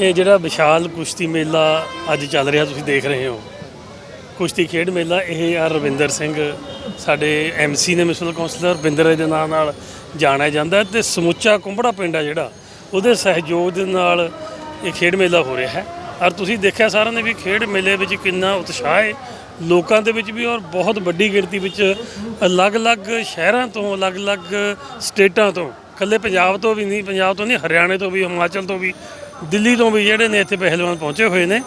ਇਹ ਜਿਹੜਾ ਵਿਸ਼ਾਲ ਕੁਸ਼ਤੀ ਮੇਲਾ ਅੱਜ ਚੱਲ ਰਿਹਾ ਤੁਸੀਂ ਦੇਖ ਰਹੇ ਹੋ। ਕੁਸ਼ਤੀ ਖੇਡ ਮੇਲਾ ਇਹ ਆ ਰਵਿੰਦਰ ਸਿੰਘ, ਸਾਡੇ ਐਮਸੀ ਨੇ ਮਿਊਨਿਸਪਲ ਕਾਉਂਸਲਰ ਰਵਿੰਦਰ ਦੇ ਨਾਂ ਨਾਲ ਜਾਣਿਆ ਜਾਂਦਾ ਹੈ ਤੇ ਸਮੁੱਚਾ ਕੁੰਬੜਾ ਪਿੰਡ ਆ ਜਿਹੜਾ, ਉਹਦੇ ਸਹਿਯੋਗ ਦੇ ਨਾਲ ਇਹ ਖੇਡ ਮੇਲਾ ਹੋ ਰਿਹਾ ਹੈ। ਔਰ ਤੁਸੀਂ ਦੇਖਿਆ ਸਾਰਿਆਂ ਨੇ ਵੀ ਖੇਡ ਮੇਲੇ ਵਿੱਚ ਕਿੰਨਾ ਉਤਸ਼ਾਹ ਹੈ, ਲੋਕਾਂ ਦੇ ਵਿੱਚ ਵੀ ਔਰ ਬਹੁਤ ਵੱਡੀ ਗਿਣਤੀ ਵਿੱਚ ਅਲੱਗ-ਅਲੱਗ ਸ਼ਹਿਰਾਂ ਤੋਂ, ਅਲੱਗ-ਅਲੱਗ ਸਟੇਟਾਂ ਤੋਂ, ਇਕੱਲੇ ਪੰਜਾਬ ਤੋਂ ਵੀ ਨਹੀਂ, ਪੰਜਾਬ ਤੋਂ ਨਹੀਂ, ਹਰਿਆਣੇ ਤੋਂ ਵੀ, ਹਿਮਾਚਲ ਤੋਂ ਵੀ ਦਿੱਲੀ ਤੋਂ ਵੀ ਜਿਹੜੇ ਨੇ ਇੱਥੇ ਪਹਿਲਵਾਨ ਪਹੁੰਚੇ ਹੋਏ ਨੇ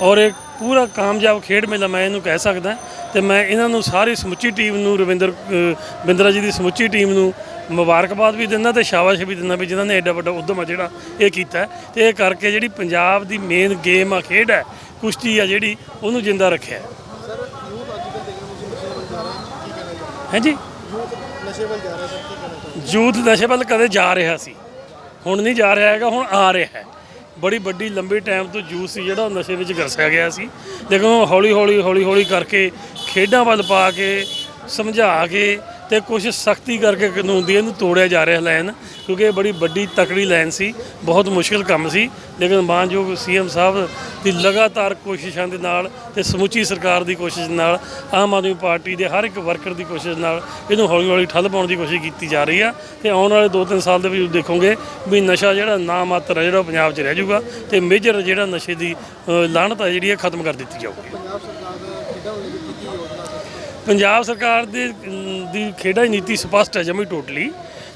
ਔਰ ਇਹ ਪੂਰਾ ਕਾਮਯਾਬ ਖੇਡ ਮੇਲਾ ਮੈਂ ਇਹਨੂੰ ਕਹਿ ਸਕਦਾ ਤੇ ਮੈਂ ਇਹਨਾਂ ਨੂੰ ਸਾਰੀ ਸਮੁੱਚੀ ਟੀਮ ਨੂੰ ਰਵਿੰਦਰ ਬਿੰਦਰਾ ਜੀ ਦੀ ਸਮੁੱਚੀ ਟੀਮ ਨੂੰ ਮੁਬਾਰਕਬਾਦ ਵੀ ਦਿੰਦਾ ਤੇ ਸ਼ਾਬਾਸ਼ ਵੀ ਦਿੰਦਾ ਵੀ ਜਿਨ੍ਹਾਂ ਨੇ ਐਡਾ ਵੱਡਾ ਉਦਮ ਆ ਜਿਹੜਾ ਇਹ ਕੀਤਾ ਹੈ ਤੇ ਇਹ ਕਰਕੇ ਜਿਹੜੀ ਪੰਜਾਬ ਦੀ ਮੇਨ ਗੇਮ ਆ, ਖੇਡ ਹੈ, ਕੁਸ਼ਤੀ ਆ ਜਿਹੜੀ, ਉਹਨੂੰ ਜਿੰਦਾ ਰੱਖਿਆ ਹੈ। ਯੂਥ ਹਾਂਜੀ? ਨਸ਼ੇ ਵੱਲ ਜਾ ਰਿਹਾ ਸਰ ਕੀ ਕਹਿਣਾ ਯੂਥ ਨਸ਼ੇ ਵੱਲ ਕਦੇ ਜਾ ਰਿਹਾ ਸੀ। ਹੁਣ ਨਹੀਂ ਜਾ ਰਿਹਾ ਹੈਗਾ, ਹੁਣ ਆ ਰਿਹਾ ਹੈ। ਬੜੀ ਵੱਡੀ ਲੰਬੇ ਟਾਈਮ ਤੋਂ ਜੂਸ ਸੀ ਜਿਹੜਾ ਉਹ ਨਸ਼ੇ ਵਿੱਚ ਗਰਸਿਆ ਗਿਆ ਸੀ। ਲੇਕਿਨ ਉਹ ਹੌਲੀ ਹੌਲੀ ਹੌਲੀ ਹੌਲੀ ਕਰਕੇ ਖੇਡਾਂ ਵੱਲ ਪਾ ਕੇ, ਸਮਝਾ ਕੇ ਤੇ ਕੁਝ ਸਖਤੀ ਕਰਕੇ ਕਾਨੂੰਨ ਦੀ ਇਹਨੂੰ ਤੋੜਿਆ ਜਾ ਰਿਹਾ ਲਾਈਨ, ਕਿਉਂਕਿ ਇਹ ਬੜੀ ਵੱਡੀ ਤਕੜੀ ਲਾਈਨ ਸੀ, ਬਹੁਤ ਮੁਸ਼ਕਲ ਕੰਮ ਸੀ, ਲੇਕਿਨ ਮਾਨਯੋਗ ਸੀਐਮ ਸਾਹਿਬ ਦੀ ਲਗਾਤਾਰ ਕੋਸ਼ਿਸ਼ਾਂ ਦੇ ਨਾਲ ਤੇ ਸਮੁੱਚੀ ਸਰਕਾਰ ਦੀ ਕੋਸ਼ਿਸ਼ ਨਾਲ, ਆਮ ਆਦਮੀ ਪਾਰਟੀ ਦੇ ਹਰ ਇੱਕ ਵਰਕਰ ਦੀ ਕੋਸ਼ਿਸ਼ ਨਾਲ ਇਹਨੂੰ ਹੌਲੀ ਹੌਲੀ ਠੱਲ ਪਾਉਣ ਦੀ ਕੋਸ਼ਿਸ਼ ਕੀਤੀ ਜਾ ਰਹੀ ਆ। ਤੇ ਆਉਣ ਵਾਲੇ 2-3 ਸਾਲ ਦੇ ਵਿੱਚ ਦੇਖੋਗੇ ਵੀ ਨਸ਼ਾ ਜਿਹੜਾ ਨਾ ਮਾਤਰ ਹੈ ਜਿਹੜਾ ਉਹ ਪੰਜਾਬ 'ਚ ਰਹਿ ਜਾਊਗਾ ਤੇ ਮੇਜਰ ਜਿਹੜਾ ਨਸ਼ੇ ਦੀ ਲਾਹਨਤ ਹੈ ਜਿਹੜੀ ਇਹ ਖਤਮ ਕਰ ਦਿੱਤੀ ਜਾਊਗੀ। ਪੰਜਾਬ ਸਰਕਾਰ ਦਾ ਖੇਡਾਂ ਨੂੰ ਲੈ ਕੇ ਕੀ ਕੀ ਯੋਜਨਾ ਸਰ ਪੰਜਾਬ ਸਰਕਾਰ ਦੇ ਅਮ, ਦੀ ਖੇਡਾਂ ਦੀ ਨੀਤੀ ਸਪਸ਼ਟ ਹੈ ਜਮੀ ਟੋਟਲੀ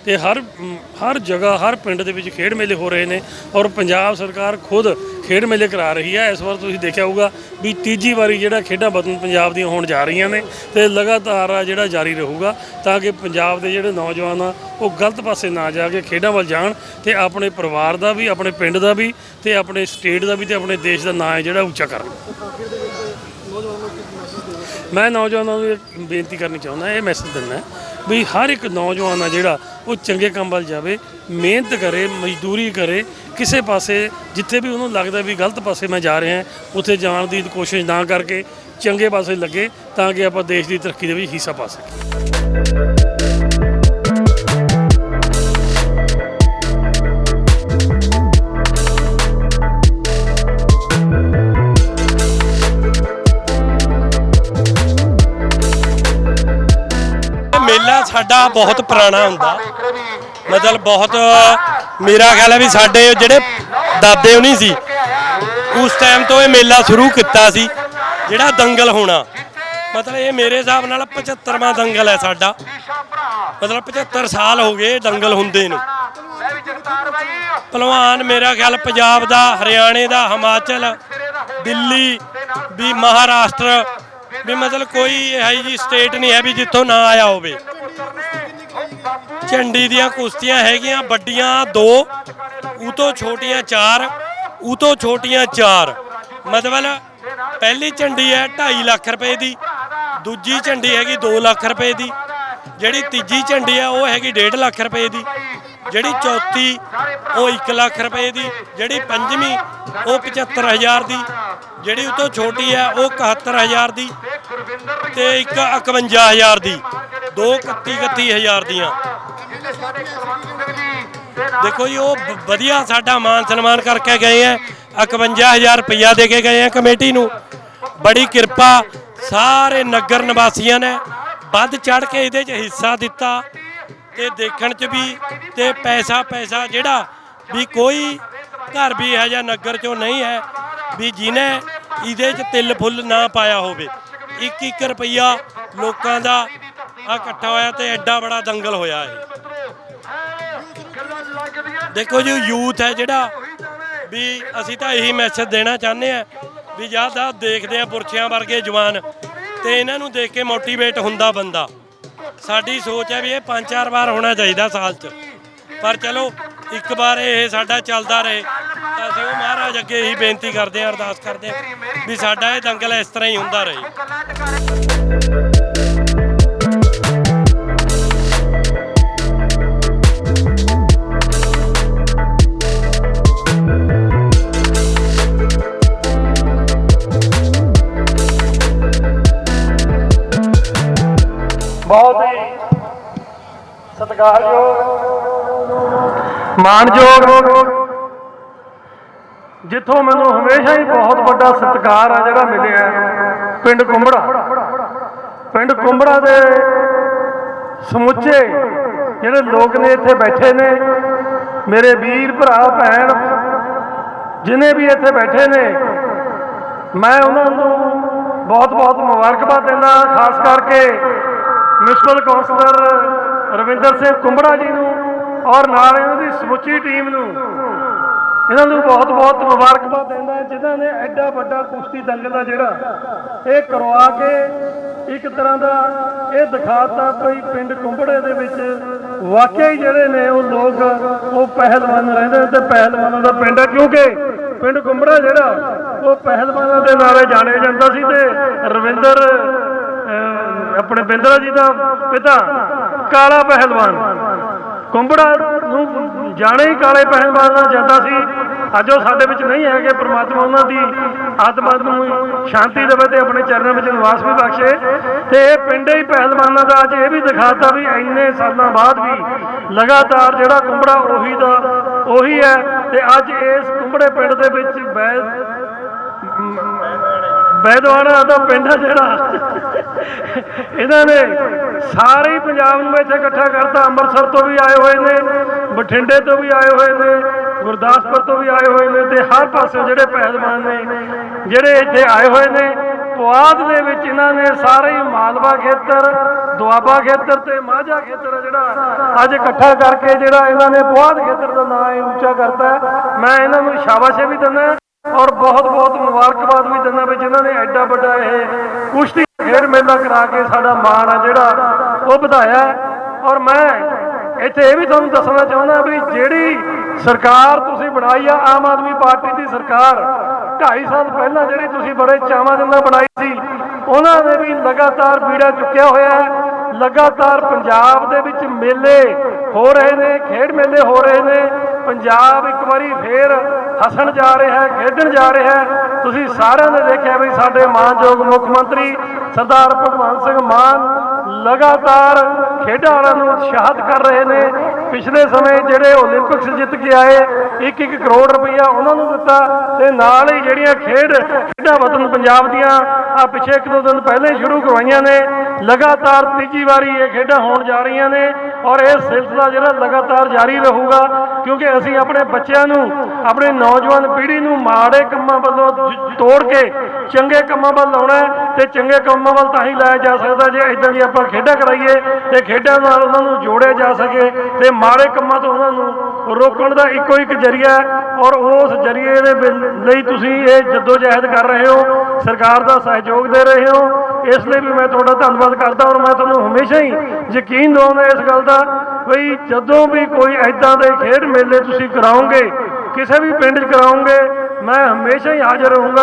ਤੇ ਹਰ ਅਮ, ਹਰ ਜਗ੍ਹਾ ਹਰ ਪਿੰਡ ਦੇ ਵਿੱਚ ਖੇਡ ਮੇਲੇ ਹੋ ਰਹੇ ਨੇ ਔਰ ਪੰਜਾਬ ਸਰਕਾਰ ਖੁਦ ਖੇਡ ਮੇਲੇ ਕਰਾ ਰਹੀ ਹੈ। ਇਸ ਵਾਰ ਤੁਸੀਂ ਦੇਖਿਆ ਹੋਊਗਾ ਵੀ ਤੀਜੀ ਵਾਰੀ ਜਿਹੜਾ ਖੇਡਾਂ ਵਤਨ ਪੰਜਾਬ ਦੀਆਂ ਹੋਣ ਜਾ ਰਹੀਆਂ ਨੇ ਤੇ ਲਗਾਤਾਰ ਆ ਜਿਹੜਾ ਜਾਰੀ ਰਹੂਗਾ ਤਾਂ ਕਿ ਪੰਜਾਬ ਦੇ ਜਿਹੜੇ ਨੌਜਵਾਨ ਆ ਉਹ ਗਲਤ ਪਾਸੇ ਨਾ ਜਾ ਕੇ ਖੇਡਾਂ ਵੱਲ ਜਾਣ ਤੇ ਆਪਣੇ ਪਰਿਵਾਰ ਦਾ ਵੀ ਆਪਣੇ ਪਿੰਡ ਦਾ ਵੀ ਤੇ ਆਪਣੇ ਸਟੇਟ ਦਾ ਵੀ ਤੇ ਆਪਣੇ ਦੇਸ਼ ਦਾ ਨਾਂ ਹੈ ਜਿਹੜਾ ਉੱਚਾ ਕਰਨ। ਮੈਂ ਨੌਜਵਾਨਾਂ ਨੂੰ ਇਹ ਬੇਨਤੀ ਕਰਨੀ ਚਾਹੁੰਦਾ, ਇਹ ਮੈਸੇਜ ਦਿੰਦਾ ਵੀ ਹਰ ਇੱਕ ਨੌਜਵਾਨ ਆ ਜਿਹੜਾ ਉਹ ਚੰਗੇ ਕੰਮ ਵੱਲ ਜਾਵੇ, ਮਿਹਨਤ ਕਰੇ, ਮਜ਼ਦੂਰੀ ਕਰੇ, ਕਿਸੇ ਪਾਸੇ ਜਿੱਥੇ ਵੀ ਉਹਨੂੰ ਲੱਗਦਾ ਵੀ ਗਲਤ ਪਾਸੇ ਮੈਂ ਜਾ ਰਿਹਾ, ਉੱਥੇ ਜਾਣ ਦੀ ਕੋਸ਼ਿਸ਼ ਨਾ ਕਰਕੇ ਚੰਗੇ ਪਾਸੇ ਲੱਗੇ ਤਾਂ ਕਿ ਆਪਾਂ ਦੇਸ਼ ਦੀ ਤਰੱਕੀ ਦੇ ਵਿੱਚ ਹਿੱਸਾ ਪਾ ਸਕੀਏ। ਸਾਡਾ ਬਹੁਤ ਪੁਰਾਣਾ ਹੁੰਦਾ। ਮਤਲਬ ਬਹੁਤ, ਮੇਰਾ ਖਿਆਲ ਹੈ ਵੀ ਸਾਡੇ ਜਿਹੜੇ ਦਾਦੇ ਹੁਣੀ ਸੀ, ਉਸ ਟਾਈਮ ਤੋਂ ਇਹ ਮੇਲਾ ਸ਼ੁਰੂ ਕੀਤਾ ਸੀ, ਜਿਹੜਾ ਦੰਗਲ ਹੋਣਾ। ਮਤਲਬ ਇਹ ਮੇਰੇ ਹਿਸਾਬ ਨਾਲ 75ਵਾਂ ਦੰਗਲ ਹੈ ਸਾਡਾ। ਮਤਲਬ 75 ਸਾਲ ਹੋ ਗਏ ਦੰਗਲ ਹੁੰਦੇ ਨੂੰ। ਪਹਿਲਵਾਨ ਮੇਰਾ ਖਿਆਲ ਪੰਜਾਬ ਦਾ, ਹਰਿਆਣੇ ਦਾ, ਹਿਮਾਚਲ, ਦਿੱਲੀ, ਵੀ ਮਹਾਰਾਸ਼ਟਰ, ਵੀ ਮਤਲਬ ਕੋਈ ਇਹੋ ਜੀ ਸਟੇਟ ਨਹੀਂ ਹੈ ਵੀ ਜਿੱਥੋਂ ਨਾ ਆਇਆ ਹੋਵੇ। ਝੰਡੀ ਦੀਆਂ ਕੁਸ਼ਤੀਆਂ ਹੈਗੀਆਂ, ਵੱਡੀਆਂ ਦੋ, ਉਹ ਤੋਂ ਛੋਟੀਆਂ ਚਾਰ, ਉਹ ਤੋਂ ਛੋਟੀਆਂ ਚਾਰ। ਮਤਲਬ ਪਹਿਲੀ ਝੰਡੀ ਹੈ 2.5 ਲੱਖ ਰੁਪਏ ਦੀ, ਦੂਜੀ ਝੰਡੀ ਹੈਗੀ 2 ਲੱਖ ਰੁਪਏ ਦੀ। ਜਿਹੜੀ ਤੀਜੀ ਝੰਡੀ ਹੈ ਉਹ ਹੈਗੀ 1.5 ਲੱਖ ਰੁਪਏ ਦੀ। ਜਿਹੜੀ ਚੌਥੀ ਉਹ 1 ਲੱਖ ਰੁਪਏ ਦੀ। ਜਿਹੜੀ ਪੰਜਵੀਂ ਉਹ 75000 ਦੀ। ਜਿਹੜੀ ਉਹ ਤੋਂ ਛੋਟੀ ਹੈ ਉਹ 71000 ਦੀ ਤੇ ਇੱਕ 51000 ਦੀ। ਦੋ 31 31000 ਦੀਆਂ। ਦੇਖੋ ਜੀ, ਉਹ ਵਧੀਆ ਸਾਡਾ ਮਾਨ ਸਨਮਾਨ ਕਰਕੇ ਗਏ ਆ। 51000 ਰੁਪਇਆ ਦੇ ਕੇ ਗਏ ਆ ਕਮੇਟੀ ਨੂੰ। ਬੜੀ ਕਿਰਪਾ, ਸਾਰੇ ਨਗਰ ਨਿਵਾਸੀਆਂ ਨੇ ਵੱਧ ਚੜ ਕੇ ਇਹਦੇ 'ਚ ਹਿੱਸਾ ਦਿੱਤਾ ਤੇ ਦੇਖਣ 'ਚ ਵੀ ਤੇ ਪੈਸਾ ਪੈਸਾ ਜਿਹੜਾ ਵੀ ਕੋਈ ਘਰ ਵੀ ਹੈ ਜਾਂ ਨਗਰ 'ਚੋਂ ਨਹੀਂ ਹੈ ਵੀ ਜਿਹਨੇ ਇਹਦੇ 'ਚ ਤਿਲ ਫੁੱਲ ਨਾ ਪਾਇਆ ਹੋਵੇ। ਇੱਕ ਇੱਕ ਰੁਪਈਆ ਲੋਕਾਂ ਦਾ ਇਕੱਠਾ ਹੋਇਆ ਤੇ ਐਡਾ ਬੜਾ ਦੰਗਲ ਹੋਇਆ ਹੈ ਦੇਖੋ ਜੀ ਯੂਥ ਹੈ ਜਿਹੜਾ ਵੀ ਅਸੀਂ ਤਾਂ ਇਹੀ ਮੈਸੇਜ ਦੇਣਾ ਚਾਹੁੰਦੇ ਆ ਵੀ ਜਦ ਦੇਖਦੇ ਆ ਪੁਰਸ਼ਿਆਂ ਵਰਗੇ ਜਵਾਨ ਤੇ ਇਹਨਾਂ ਨੂੰ ਦੇਖ ਕੇ ਮੋਟੀਵੇਟ ਹੁੰਦਾ ਬੰਦਾ। ਸਾਡੀ ਸੋਚ ਹੈ ਵੀ ਇਹ ਪੰਜ ਚਾਰ ਵਾਰ ਹੋਣਾ ਚਾਹੀਦਾ ਸਾਲ 'ਚ। ਪਰ ਚਲੋ, ਇੱਕ ਵਾਰ ਇਹ ਸਾਡਾ ਚੱਲਦਾ ਰਹੇ, ਤਾਂ ਅਸੀਂ ਉਹ ਮਹਾਰਾਜ ਅੱਗੇ ਇਹੀ ਬੇਨਤੀ ਕਰਦੇ ਆ ਅਰਦਾਸ ਕਰਦੇ ਆ ਵੀ ਸਾਡਾ ਇਹ ਦੰਗਲ ਇਸ ਤਰ੍ਹਾਂ ਹੀ ਹੁੰਦਾ ਰਹੇ। ਸਤਿਕਾਰਯੋਗ ਮਾਣਯੋਗ ਜਿੱਥੋਂ ਮੈਨੂੰ ਹਮੇਸ਼ਾ ਹੀ ਬਹੁਤ ਵੱਡਾ ਸਤਿਕਾਰ ਆ ਜਿਹੜਾ ਮਿਲਿਆ ਪਿੰਡ ਕੁੰਬੜਾ। ਪਿੰਡ ਕੁੰਬੜਾ ਦੇ ਸਮੁੱਚੇ ਜਿਹੜੇ ਲੋਕ ਨੇ ਇੱਥੇ ਬੈਠੇ ਨੇ, ਮੇਰੇ ਵੀਰ, ਭਰਾ, ਭੈਣ, ਜਿਨੇ ਵੀ ਇੱਥੇ ਬੈਠੇ ਨੇ, ਮੈਂ ਉਹਨਾਂ ਨੂੰ ਬਹੁਤ ਬਹੁਤ ਮੁਬਾਰਕਬਾਦ ਦਿੰਦਾ ਖਾਸ ਕਰਕੇ ਮਿਊਨਿਸਪਲ ਕੌਂਸਲਰ ਰਵਿੰਦਰ ਸਿੰਘ ਕੁੰਬੜਾ ਜੀ ਨੂੰ ਔਰ ਨਾਲ ਇਹਨਾਂ ਦੀ ਸਮੁੱਚੀ ਟੀਮ ਨੂੰ। ਇਹਨਾਂ ਨੂੰ ਬਹੁਤ ਬਹੁਤ ਮੁਬਾਰਕਬਾਦ ਦਿੰਦਾ ਜਿਨ੍ਹਾਂ ਨੇ ਐਡਾ ਵੱਡਾ ਕੁਸ਼ਤੀ ਦੰਗਲ ਦਾ ਜਿਹੜਾ, ਇਹ ਕਰਵਾ ਕੇ ਇੱਕ ਤਰ੍ਹਾਂ ਦਾ ਇਹ ਦਿਖਾਤਾ ਕੋਈ ਪਿੰਡ ਕੁੰਬੜੇ ਦੇ ਵਿੱਚ ਵਾਕਈ ਜਿਹੜੇ ਨੇ ਉਹ ਲੋਕ, ਉਹ ਪਹਿਲਵਾਨ ਰਹਿੰਦੇ ਨੇ ਤੇ ਪਹਿਲਵਾਨਾਂ ਦਾ ਪਿੰਡ ਹੈ ਕਿਉਂਕਿ ਪਿੰਡ ਕੁੰਬੜਾ ਜਿਹੜਾ, ਉਹ ਪਹਿਲਵਾਨਾਂ ਦੇ ਨਾਲੇ ਜਾਣਿਆ ਜਾਂਦਾ ਸੀ ਤੇ ਰਵਿੰਦਰ ਆਪਣੇ ਬਿੰਦਰਾ ਜੀ ਦਾ ਪਿਤਾ, ਕਾਲਾ ਪਹਿਲਵਾਨ। ਕੁੰਬੜਾ ਨੂੰ ਜਾਣੇ ਹੀ ਕਾਲੇ ਪਹਿਲਵਾਨ ਨਾਲ ਜਾਂਦਾ ਸੀ। ਅੱਜ ਉਹ ਸਾਡੇ ਵਿੱਚ ਨਹੀਂ ਹੈਗੇ, ਪ੍ਰਮਾਤਮਾ ਉਹਨਾਂ ਦੀ ਆਤਮਾ ਨੂੰ ਸ਼ਾਂਤੀ ਦੇਵੇ ਤੇ ਆਪਣੇ ਚਰਨਾਂ ਵਿੱਚ ਨਿਵਾਸ ਵੀ ਬਖਸ਼ੇ। ਤੇ ਇਹ ਪਿੰਡ ਹੀ ਪਹਿਲਵਾਨਾਂ ਦਾ ਅੱਜ ਇਹ ਵੀ ਦਿਖਾਤਾ ਵੀ ਇੰਨੇ ਸਾਲਾਂ ਬਾਅਦ ਵੀ ਲਗਾਤਾਰ ਜਿਹੜਾ ਕੁੰਬੜਾ ਉਹੀ ਦਾ, ਉਹੀ ਹੈ। ਤੇ ਅੱਜ ਇਸ ਕੁੰਬੜੇ ਪਿੰਡ ਦੇ ਵਿੱਚ ਬੈ ਬੈਦਵਾੜਾ ਦਾ ਪਿੰਡ ਹੈ ਜਿਹੜਾ। ਇਹਨਾਂ ਨੇ ਸਾਰੇ ਹੀ ਪੰਜਾਬ ਨੂੰ ਇੱਥੇ ਇਕੱਠਾ ਕਰਤਾ। ਅੰਮ੍ਰਿਤਸਰ ਤੋਂ ਵੀ ਆਏ ਹੋਏ ਨੇ, ਬਠਿੰਡੇ ਤੋਂ ਵੀ ਆਏ ਹੋਏ ਨੇ, ਗੁਰਦਾਸਪੁਰ ਤੋਂ ਵੀ ਆਏ ਹੋਏ ਨੇ ਤੇ ਹਰ ਪਾਸੇ ਜਿਹੜੇ ਪਹਿਲਵਾਨ ਨੇ, ਜਿਹੜੇ ਇੱਥੇ ਆਏ ਹੋਏ ਨੇ, ਪੁਆਧ ਦੇ ਵਿੱਚ ਇਹਨਾਂ ਨੇ ਸਾਰੇ ਹੀ ਮਾਲਵਾ ਖੇਤਰ, ਦੁਆਬਾ ਖੇਤਰ ਤੇ ਮਾਝਾ ਖੇਤਰ ਹੈ ਜਿਹੜਾ ਅੱਜ ਇਕੱਠਾ ਕਰਕੇ ਜਿਹੜਾ ਇਹਨਾਂ ਨੇ ਪੁਆਧ ਖੇਤਰ ਦਾ ਨਾਮ ਇਹ ਉੱਚਾ ਕਰਤਾ। ਮੈਂ ਇਹਨਾਂ ਨੂੰ ਸ਼ਾਬਾਸ਼ ਵੀ ਦਿੰਦਾ। ਔਰ ਬਹੁਤ ਬਹੁਤ ਮੁਬਾਰਕਬਾਦ ਵੀ ਦਿੰਦਾ ਵੀ ਜਿਨ੍ਹਾਂ ਨੇ ਐਡਾ ਵੱਡਾ ਇਹ ਕੁਸ਼ਤੀ ਖੇਡ ਮੇਲਾ ਕਰਾ ਕੇ ਸਾਡਾ ਮਾਣ ਆ ਜਿਹੜਾ ਉਹ ਵਧਾਇਆ ਔਰ ਮੈਂ ਇੱਥੇ ਇਹ ਵੀ ਤੁਹਾਨੂੰ ਦੱਸਣਾ ਚਾਹੁੰਦਾ ਵੀ ਜਿਹੜੀ ਸਰਕਾਰ ਤੁਸੀਂ ਬਣਾਈ ਆ, ਆਮ ਆਦਮੀ ਪਾਰਟੀ ਦੀ ਸਰਕਾਰ 2.5 ਸਾਲ ਪਹਿਲਾਂ ਜਿਹੜੀ ਤੁਸੀਂ ਬੜੇ ਚਾਵਾਂ ਦੇ ਨਾਲ ਬਣਾਈ ਸੀ, ਉਹਨਾਂ ਨੇ ਵੀ ਲਗਾਤਾਰ ਬੀੜਾ ਚੁੱਕਿਆ ਹੋਇਆ ਹੈ। ਲਗਾਤਾਰ ਪੰਜਾਬ ਦੇ ਵਿੱਚ ਮੇਲੇ ਹੋ ਰਹੇ ਨੇ, ਖੇਡ ਮੇਲੇ ਹੋ ਰਹੇ ਨੇ। ਪੰਜਾਬ ਇੱਕ ਵਾਰੀ ਫੇਰ ਹੱਸਣ ਜਾ ਰਿਹਾ ਹੈ, ਖੇਡਣ ਜਾ ਰਿਹਾ ਹੈ। ਤੁਸੀਂ ਸਾਰਿਆਂ ਨੇ ਦੇਖਿਆ ਵੀ ਸਾਡੇ ਮਾਨਯੋਗ ਮੁੱਖ ਮੰਤਰੀ ਸਰਦਾਰ ਭਗਵੰਤ ਸਿੰਘ ਮਾਨ ਲਗਾਤਾਰ ਖੇਡਾਂ ਵਾਲਿਆਂ ਨੂੰ ਉਤਸ਼ਾਹਤ ਕਰ ਰਹੇ ਨੇ। ਪਿਛਲੇ ਸਮੇਂ ਜਿਹੜੇ 올림픽ਸ ਜਿੱਤ ਕੇ ਆਏ 1-1 ਕਰੋੜ ਰੁਪਈਆ ਉਹਨਾਂ ਨੂੰ ਦਿੱਤਾ ਤੇ ਨਾਲ ਹੀ ਜਿਹੜੀਆਂ ਖੇਡ, ਖੇਡਾਂ ਵਤਨ ਪੰਜਾਬ ਦੀਆਂ ਆ ਪਿਛੇ ਇੱਕ ਦੋ ਦਿਨ ਪਹਿਲੇ ਸ਼ੁਰੂ ਕਰਵਾਈਆਂ ਨੇ। ਲਗਾਤਾਰ ਤੀਜੀ ਵਾਰੀ ਇਹ ਖੇਡਾਂ ਹੋਣ ਜਾ ਰਹੀਆਂ ਨੇ ਔਰ ਇਹ ਸਿਲਸਿਲਾ ਜਿਹੜਾ ਲਗਾਤਾਰ ਜਾਰੀ ਰਹੂਗਾ, ਕਿਉਂਕਿ ਅਸੀਂ ਆਪਣੇ ਬੱਚਿਆਂ ਨੂੰ, ਆਪਣੇ ਨੌਜਵਾਨ ਪੀੜ੍ਹੀ ਨੂੰ ਮਾੜੇ ਕੰਮਾਂ ਵੱਲੋਂ ਤੋੜ ਕੇ ਚੰਗੇ ਕੰਮਾਂ ਵੱਲ ਲਾਉਣਾ ਹੈ ਤੇ ਚੰਗੇ ਕੰਮਾਂ ਵੱਲ ਤਾਂ ਹੀ ਲਾਇਆ ਜਾ ਸਕਦਾ ਜੇ ਇਦਾਂ ਦੀ ਆਪਾਂ ਖੇਡਾਂ ਕਰਾਈਏ ਤੇ ਖੇਡਾਂ ਨਾਲ ਉਹਨਾਂ ਨੂੰ ਜੋੜਿਆ ਜਾ ਸਕੇ ਤੇ ਮਾੜੇ ਕੰਮਾਂ ਤੋਂ ਉਹਨਾਂ ਨੂੰ ਰੋਕਣ ਦਾ ਇੱਕੋ ਇੱਕ ਜਰੀਆ ਹੈ ਔਰ ਉਸ ਜਰੀਏ ਦੇ ਲਈ ਤੁਸੀਂ ਇਹ ਜਦੋਜਹਿਦ ਕਰ ਰਹੇ ਹੋ, ਸਰਕਾਰ ਦਾ ਸਹਿਯੋਗ ਦੇ ਰਹੇ ਹੋ, ਇਸ ਲਈ ਵੀ ਮੈਂ ਤੁਹਾਡਾ ਧੰਨਵਾਦ ਕਰਦਾ ਔਰ ਮੈਂ ਤੁਹਾਨੂੰ ਹਮੇਸ਼ਾ ਹੀ ਯਕੀਨ ਦਿਵਾਉਂਦਾ ਇਸ ਗੱਲ ਦਾ ਵੀ ਜਦੋਂ ਵੀ ਕੋਈ ਐਦਾਂ ਦੇ ਖੇਡ ਮੇਲੇ ਤੁਸੀਂ ਕਰਾਓਗੇ ਕਿਸੇ ਵੀ ਪਿੰਡ 'ਚ ਕਰਾਓਗੇ ਮੈਂ ਹਮੇਸ਼ਾ ਹੀ ਹਾਜ਼ਰ ਰਹੂੰਗਾ।